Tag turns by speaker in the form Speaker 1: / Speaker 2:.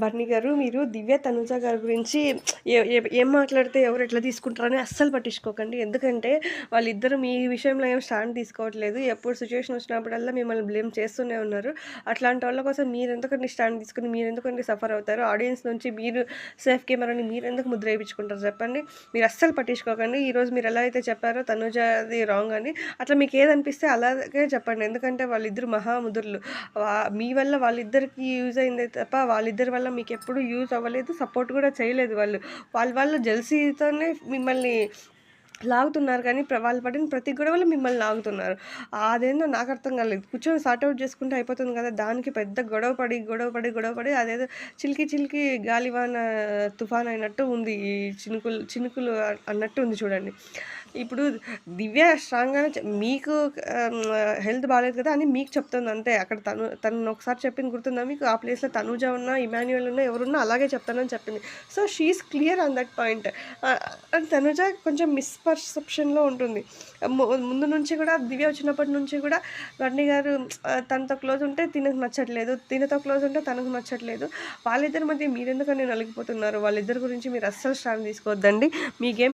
Speaker 1: బర్ణి గారు మీరు దివ్య తనుజ గారి గురించి ఏం మాట్లాడితే ఎవరు ఎట్లా తీసుకుంటారని అస్సలు పట్టించుకోకండి. ఎందుకంటే వాళ్ళిద్దరు మీ విషయంలో ఏం స్టాండ్ తీసుకోవట్లేదు. ఎప్పుడు సిచ్యువేషన్ వచ్చినప్పుడల్లా మిమ్మల్ని బ్లేమ్ చేస్తూనే ఉన్నారు. అట్లాంటి వాళ్ళ కోసం మీరు ఎందుకంటే స్టాండ్ తీసుకుని మీరు ఎందుకంటే సఫర్ అవుతారు? ఆడియన్స్ నుంచి మీరు సేఫ్ కెమెరాని మీరు ఎందుకు ముద్ర వేయించుకుంటారు చెప్పండి? మీరు అస్సలు పట్టించుకోకండి. ఈరోజు మీరు ఎలా అయితే చెప్పారో తనుజది రాంగ్ అని. అట్లా మీకు ఏదనిపిస్తే అలాగే చెప్పండి. ఎందుకంటే వాళ్ళిద్దరు మహాముదురులు. మీ వల్ల వాళ్ళిద్దరికి యూజ్ అయిందే తప్ప వాళ్ళిద్దరి వల్ల మీకు ఎప్పుడు యూజ్ అవ్వలేదు సపోర్ట్ కూడా చేయలేదు వాళ్ళు. వాళ్ళ వాళ్ళు జెల్సీతోనే మిమ్మల్ని లాగుతున్నారు కానీ వాళ్ళు పడిన ప్రతి గొడవలో మిమ్మల్ని లాగుతున్నారు. అదేందో నాకు అర్థం కాలేదు. కూర్చొని సార్ట్అవుట్ చేసుకుంటే అయిపోతుంది కదా. దానికి పెద్ద గొడవ పడి గొడవ పడి గొడవ పడి అదేదో చిలికి చిలికి గాలివాన తుఫాన్ అయినట్టు ఉంది. ఈ చినుకులు చినుకులు అన్నట్టు ఉంది చూడండి. ఇప్పుడు దివ్య స్ట్రాంగ్గానే మీకు హెల్త్ బాగాలేదు కదా అని మీకు చెప్తుంది అంతే. అక్కడ తను తను ఒకసారి చెప్పింది గుర్తుందా మీకు? ఆ ప్లేస్లో తనుజ ఉన్నా ఇమాన్యువల్ ఉన్నా ఎవరున్నా అలాగే చెప్తానని చెప్పింది. So she is clear on that point and Tanuja కొంచెం మిస్ పర్సెప్షన్లో ఉంటుంది. ము- ముందు నుంచి కూడా దివ్య వచ్చినప్పటి నుంచి కూడా వర్ణి గారు తనతో క్లోజ్ ఉంటే తినకు నచ్చట్లేదు. తినతో క్లోజ్ ఉంటే తనకు నచ్చట్లేదు. వాళ్ళిద్దరి మధ్య మీరెందుకని నలిగిపోతున్నారు? వాళ్ళిద్దరి గురించి మీరు అస్సలు స్టాండ్ తీసుకోవద్దండి. మీకేం